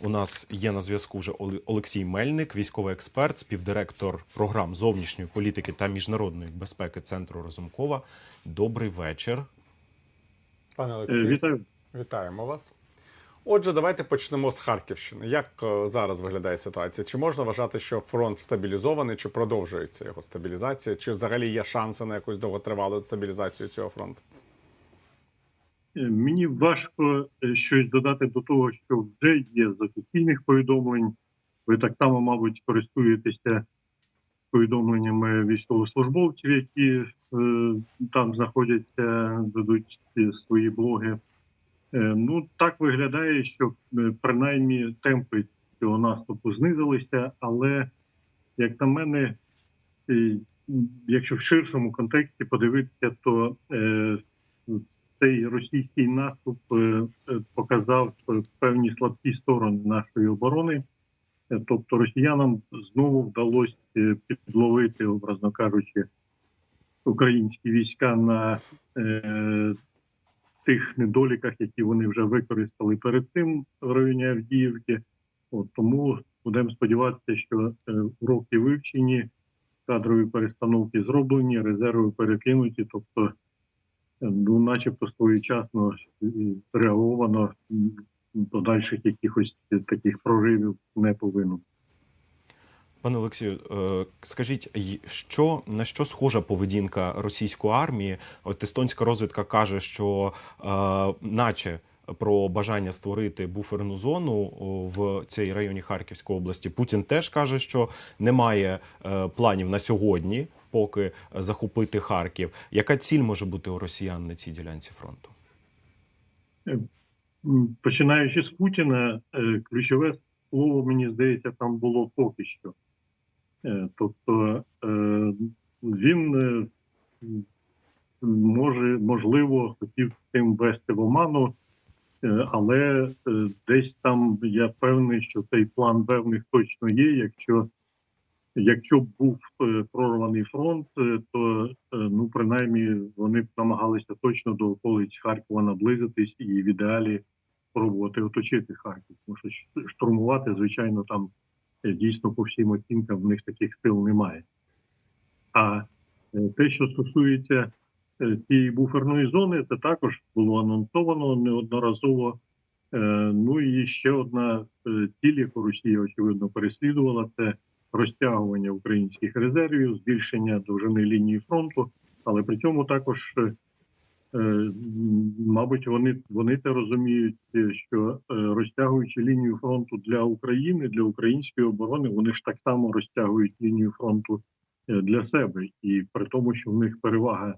У нас є на зв'язку вже Оле- Олексій Мельник, військовий експерт, співдиректор програм зовнішньої політики та міжнародної безпеки Центру Разумкова. Добрий вечір. Пане Е, Олексію, Вітаю. вітаємо вас. Отже, давайте почнемо з Харківщини. Як е, зараз виглядає ситуація? Чи можна вважати, що фронт стабілізований, чи продовжується його стабілізація, чи взагалі є шанси на якусь довготривалу стабілізацію цього фронту? Е, Мені важко е, щось додати до того, що вже є з офіційних повідомлень. Ви так само, мабуть, користуєтеся повідомленнями військовослужбовців, які е, там знаходяться, ведуть свої блоги. Е, ну так виглядає, що е, принаймні темпи цього наступу знизилися, але як на мене, якщо в ширшому контексті подивитися, то е, цей російський наступ е, е, показав е, певні слабкі сторони нашої оборони. Тобто росіянам знову вдалося підловити, образно кажучи, українські війська на е, тих недоліках, які вони вже використали перед цим в районі Авдіївки. От, тому будемо сподіватися, що уроки вивчені, кадрові перестановки зроблені, резерви перекинуті. Тобто ну, начебто своєчасно реаговано подальших якихось таких проривів не повинно. Пане Олексію, е, скажіть, що на що схожа поведінка російської армії? От естонська розвідка каже, що, е, наче про бажання створити буферну зону в цій районі Харківської області. Путін теж каже, що немає е, планів на сьогодні, поки е, захопити Харків. Яка ціль може бути у росіян на цій ділянці фронту? Починаючи з Путіна, е, ключове слово, мені здається, там було поки що. Е, Тобто е, він е, може, можливо, хотів цим ввести в оману, е, але е, десь там я певний, що цей план Б в них точно є. Якщо, якщо б був е, прорваний фронт, е, то е, ну принаймні вони б намагалися точно до околиць Харкова наблизитись і в ідеалі спробувати оточити Харків. Тому що штурмувати, звичайно, там дійсно по всім оцінкам в них таких сил немає. А те, що стосується цієї буферної зони, це також було анонсовано неодноразово. Ну і ще одна ціль, яку Росія очевидно переслідувала, це розтягування українських резервів, збільшення довжини лінії фронту, але при цьому також, е, е, мабуть, вони, вони це розуміють, е, що розтягуючи лінію фронту для України, для української оборони, вони ж так само розтягують лінію фронту для себе, і при тому, що в них перевага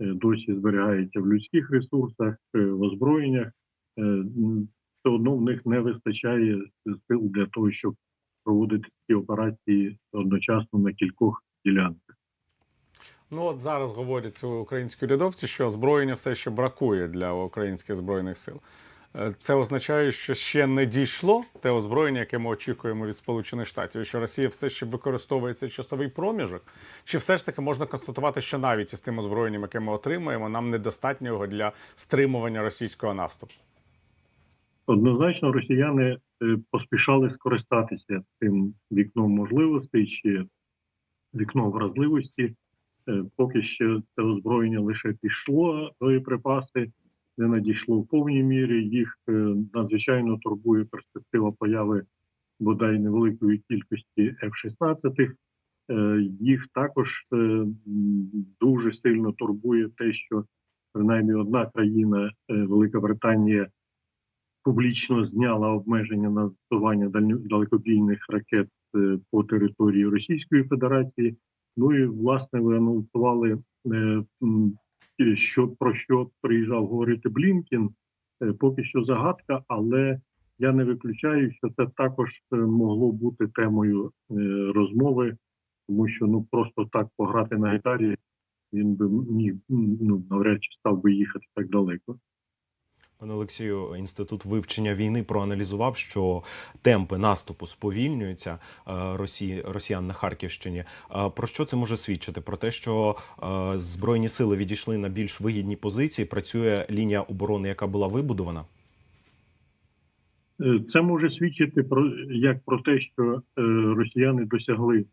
досі зберігається в людських ресурсах, в озброєннях, все одно в них не вистачає сил для того, щоб проводити ці операції одночасно на кількох ділянках. Ну от зараз говорять українські урядовці, що озброєння все ще бракує для українських збройних сил. Е, Це означає, що ще не дійшло те озброєння, яке ми очікуємо від Сполучених Штатів, що Росія все ще використовує цей часовий проміжок. Чи все ж таки можна констатувати, що навіть із тим озброєнням, яке ми отримуємо, нам недостатньо його для стримування російського наступу? Однозначно, росіяни поспішали скористатися цим вікном можливостей чи вікном вразливості. Е, Поки що це озброєння лише пішло, боєприпаси не надійшло в повній мірі. Їх е, надзвичайно турбує перспектива появи бодай невеликої кількості F-16. Е, Їх також е, дуже сильно турбує те, що принаймні одна країна, е, Велика Британія, публічно зняла обмеження на застосування далекобійних ракет е, по території Російської Федерації. Ну і власне ви анонсували, е, що про що приїжджав говорити Блінкін. Е, Поки що загадка, але я не виключаю, що це також могло бути темою розмови, тому що ну просто так пограти на гітарі він би міг ну навряд чи став би їхати так далеко. Пане Олексію, інститут вивчення війни проаналізував, що темпи наступу сповільнюються е, Росії Росіян на Харківщині. Е, Про що це може свідчити? Про те, що е, збройні сили відійшли на більш вигідні позиції. Працює лінія оборони, яка була вибудована. Це може свідчити про як про те, що росіяни досягли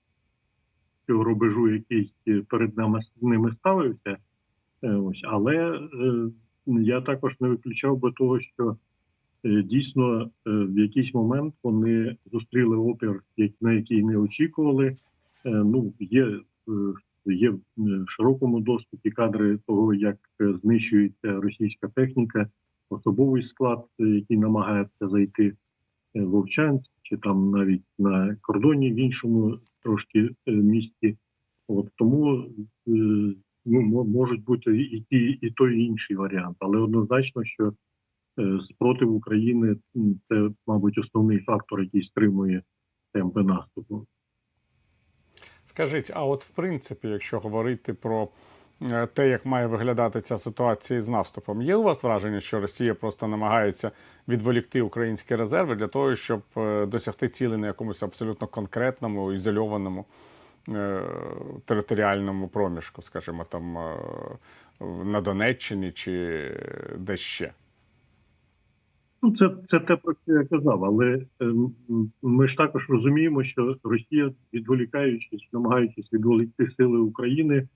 цього рубежу, який перед нами ними ставився. Ось, але я також не виключав би того, що е, дійсно е, в якийсь момент вони зустріли опір, на який не очікували. Е, Ну, є, є в широкому доступі кадри того, як знищується російська техніка, особовий склад, який намагається зайти в Вовчанськ, чи там навіть на кордоні в іншому трошки місті. От тому ну, мо- можуть бути і ті, і той, і інший варіант, але однозначно, що е, спротив України це, мабуть, основний фактор, який стримує темпи наступу. Скажіть, а от в принципі, якщо говорити про е, те, як має виглядати ця ситуація з наступом, є у вас враження, що Росія просто намагається відволікти українські резерви для того, щоб е, досягти цілей на якомусь абсолютно конкретному, ізольованому територіальному проміжку, скажімо, там е, на Донеччині чи десь ще? Ну, це, це те, про що я казав, але ем, ми ж також розуміємо, що Росія, відволікаючись, намагаючись відволікти сили України,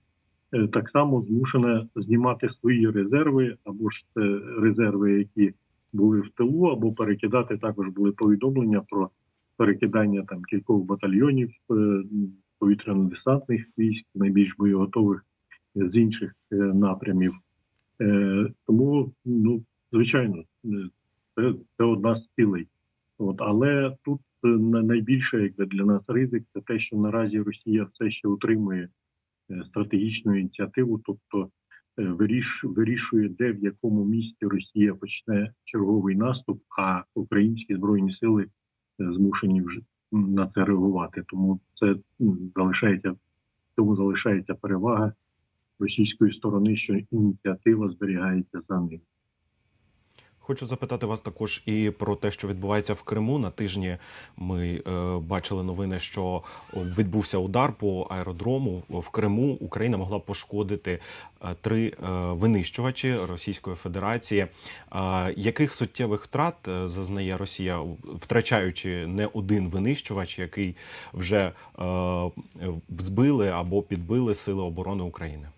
е, так само змушена знімати свої резерви, або ж це резерви, які були в тилу, або перекидати також були повідомлення про перекидання там кількох батальйонів е, повітряно-десантних військ, найбільш боєготових з інших е, напрямів. Е, Тому, ну звичайно, е, це, це одна з цілей. От, але тут найбільше якби, для нас ризик це те, що наразі Росія все ще утримує стратегічну ініціативу, тобто вирішує, де в якому місті Росія почне черговий наступ, а українські збройні сили змушені вже на це реагувати. Тому це залишається тому залишається перевага російської сторони, що ініціатива зберігається за ним. Хочу запитати вас також і про те, що відбувається в Криму. На тижні ми е, бачили новини, що відбувся удар по аеродрому в Криму. Україна могла пошкодити е, три е, винищувачі Російської Федерації. Е, яких суттєвих втрат е, зазнає Росія, втрачаючи не один винищувач, який вже е, збили або підбили сили оборони України?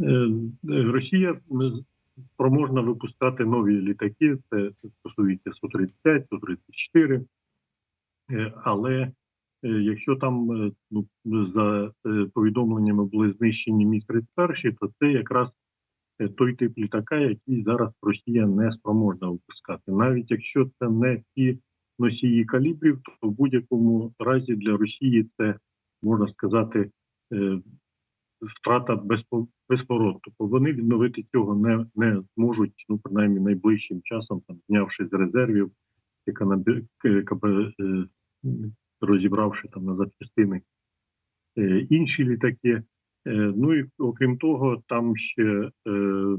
Е, е, Росія спроможна випускати нові літаки. Це стосується Су-35, Су-34. Е, Але е, якщо там е, ну, за повідомленнями були знищені Міг-31, то це якраз той тип літака, який зараз Росія не спроможна випускати. Навіть якщо це не ті носії калібрів, то в будь-якому разі для Росії це можна сказати втрата безпо- безповоротно. Тобто вони відновити цього не, не зможуть, ну принаймні найближчим часом, там знявши з резервів, яка наби- к- е, розібравши там на запчастини е, інші літаки. Е, Ну і окрім того, там ще е,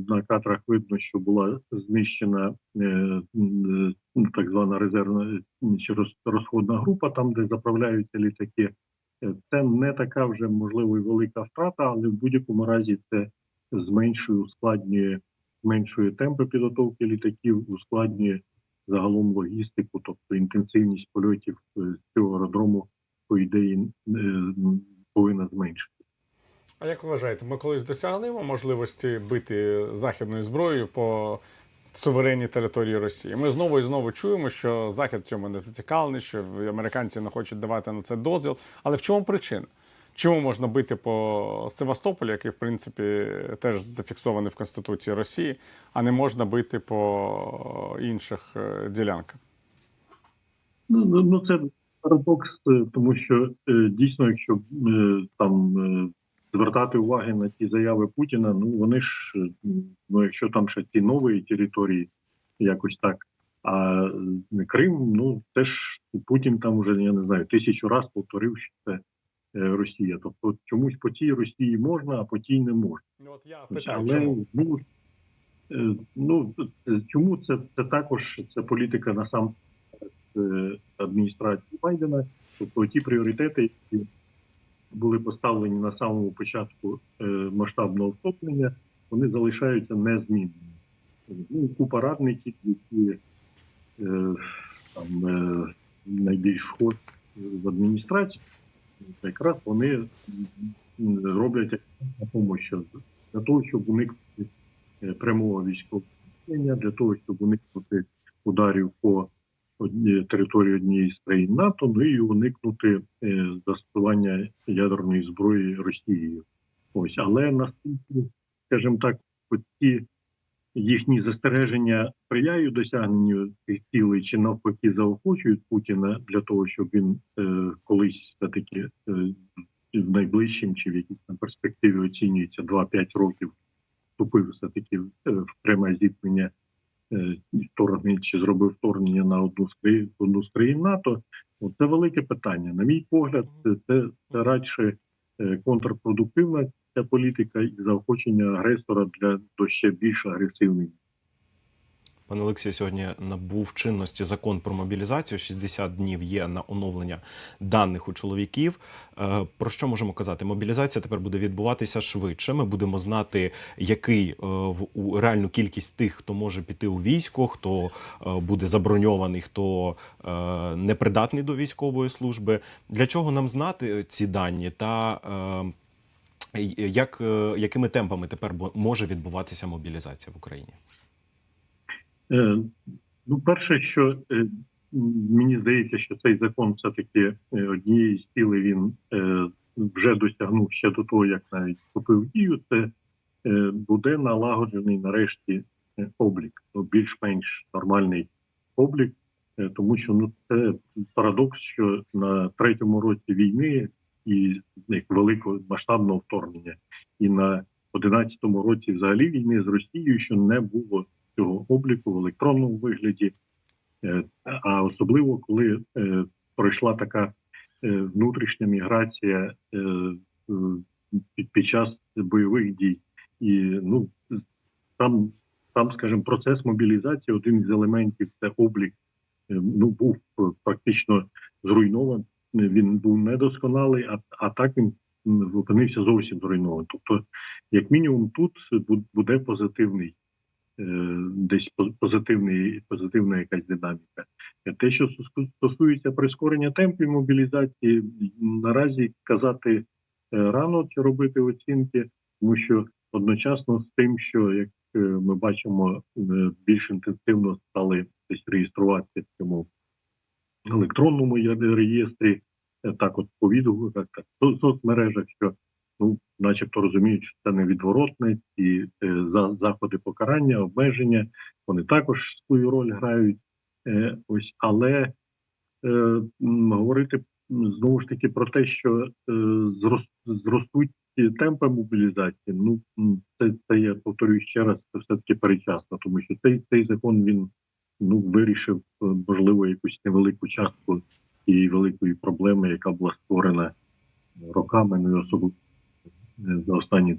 на кадрах видно, що була знищена е, е, так звана резервна е, чи розходна група, там де заправляються літаки. Це не така вже можливо і велика втрата, але в будь-якому разі це зменшує, ускладнює, зменшує темпи підготовки літаків, ускладнює загалом логістику, тобто інтенсивність польотів е, з цього аеродрому, по ідеї, е, повинна зменшити. А як ви вважаєте, ми колись досягнемо можливості бити західною зброєю по суверенній території Росії? Ми знову і знову чуємо, що Захід в цьому не зацікавлений, що американці не хочуть давати на це дозвіл. Але в чому причина? Чому можна бити по Севастополю, який, в принципі, теж зафіксований в Конституції Росії, а не можна бити по інших е, ділянках? Ну, ну, ну це парадокс, е, тому що е, дійсно, якщо там звертати уваги на ті заяви Путіна, ну вони ж ну, якщо там ще ті нові території, якось так. А Крим, ну теж Путін там уже я не знаю тисячу разів повторив, що це е, Росія. Тобто чомусь по тій Росії можна, а по тій не можна. Ну, от я питаю, Але чому? ну, е, ну е, чому це, це також це політика насам е, адміністрації Байдена, тобто ті пріоритети, які були поставлені на самому початку е, масштабного вторгнення, вони залишаються незмінними. Ну, купа радників, які е, там, е, найбільш вход в адміністрацію, якраз вони роблять допомогу для того, щоб уникнути прямого військового для того, щоб уникнути ударів по території однієї з країн НАТО, ну і уникнути е, застосування ядерної зброї Росією. Ось, але наскільки, скажімо так, ці їхні застереження сприяють досягненню цих цілей чи навпаки заохочують Путіна для того, щоб він е, колись все таки е, в найближчим чи в якійсь там перспективі оцінюється 2-5 років вступив все таки в, е, в пряме зіткнення вторгнення чи зробив вторгнення на одну з країн одну з країн НАТО. От Це велике питання. На мій погляд, це, це, це радше е, контрпродуктивна ця політика і заохочення агресора для до ще більш агресивних Пане Олексію, сьогодні набув чинності закон про мобілізацію. 60 днів є на оновлення даних у чоловіків. Е, Про що можемо казати? Мобілізація тепер буде відбуватися швидше. Ми будемо знати, який е, в- реальну кількість тих, хто може піти у військо, хто е, буде заброньований, хто непридатний до військової служби. Для чого нам знати ці дані та як, якими темпами тепер може відбуватися мобілізація в Україні? Е, Ну, перше, що е, мені здається, що цей закон все-таки е, однієї з він вже досягнув ще до того, як навіть вступив дію, це буде налагоджений нарешті облік, ну, більш-менш нормальний облік, тому що ну це парадокс, що на третьому році війни і великого масштабного вторгнення, і на 11-му році взагалі війни з Росією, що не було цього обліку в електронному вигляді, Е, а особливо коли е, пройшла така е, внутрішня міграція під, час бойових дій, і ну там, там, скажімо, процес мобілізації, один із елементів це облік, ну був практично зруйнований. Він був недосконалий, а, а так він опинився зовсім зруйнований. Тобто, як мінімум, тут буде позитивний десь позитивний, позитивна якась динаміка. Е, Те, що стосується прискорення темпів мобілізації, наразі казати е, рано чи робити оцінки, тому що одночасно з тим, що як е, ми бачимо, е, більш інтенсивно стали десь реєструватися в цьому електронному реєстрі, е, так от по відгуках, так в соцмережах, що ну, начебто розуміють, що це невідворотне, і е, за заходи покарання, обмеження, вони також свою роль грають. Е, ось, але е, говорити знову ж таки про те, що е, зрос, зростуть темпи мобілізації. Ну це, це я повторюю ще раз, це все таки перечасно, тому що цей цей закон він ну вирішив е, можливо якусь невелику частку цієї великої проблеми, яка була створена роками, ну і особливо за останні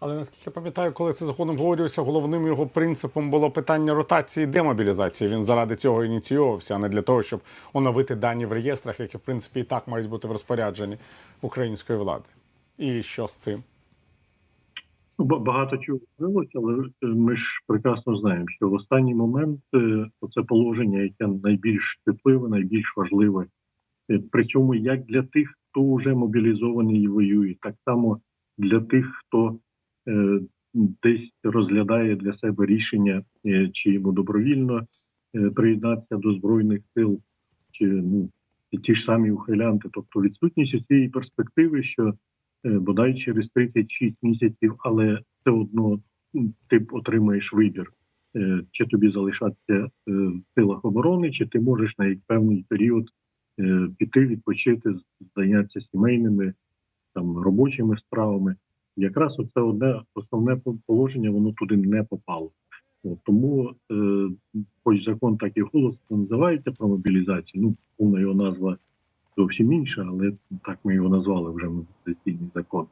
Але наскільки я пам'ятаю, коли це закон обговорювався, головним його принципом було питання ротації і демобілізації. Він заради цього ініційовувався, а не для того, щоб оновити дані в реєстрах, які в принципі і так мають бути в розпорядженні української влади. І що з цим? Ну, багато чого змінилося, але е, ми ж прекрасно знаємо, що в останній момент е, це положення, яке найбільш чутливе, найбільш важливе. Е, Причому як для тих, хто вже мобілізований і воює, так само для тих, хто е, десь розглядає для себе рішення, е, чи йому добровільно е, приєднатися до збройних сил, чи ну ті ж самі ухилянти. Тобто відсутність цієї перспективи, що е, бодай через 36 місяців, але все одно ти отримаєш вибір, е, чи тобі залишатися е, в силах оборони, чи ти можеш на певний період піти, відпочити, зайнятися сімейними там робочими справами. Якраз оце одне основне положення, воно туди не попало. Тому, е, хоч закон так і голосно називається про мобілізацію, ну повна його назва зовсім інша, але так ми його назвали вже мобілізаційний закон.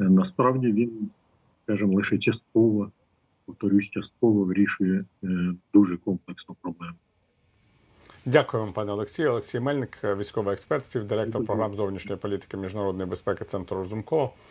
Е, Насправді він, скажімо, лише частково, повторюсь, частково вирішує е, дуже комплексну проблему. Дякую вам, пане Олексію. Олексій Мельник, військовий експерт, співдиректор програм зовнішньої політики міжнародної безпеки Центру Розумкова.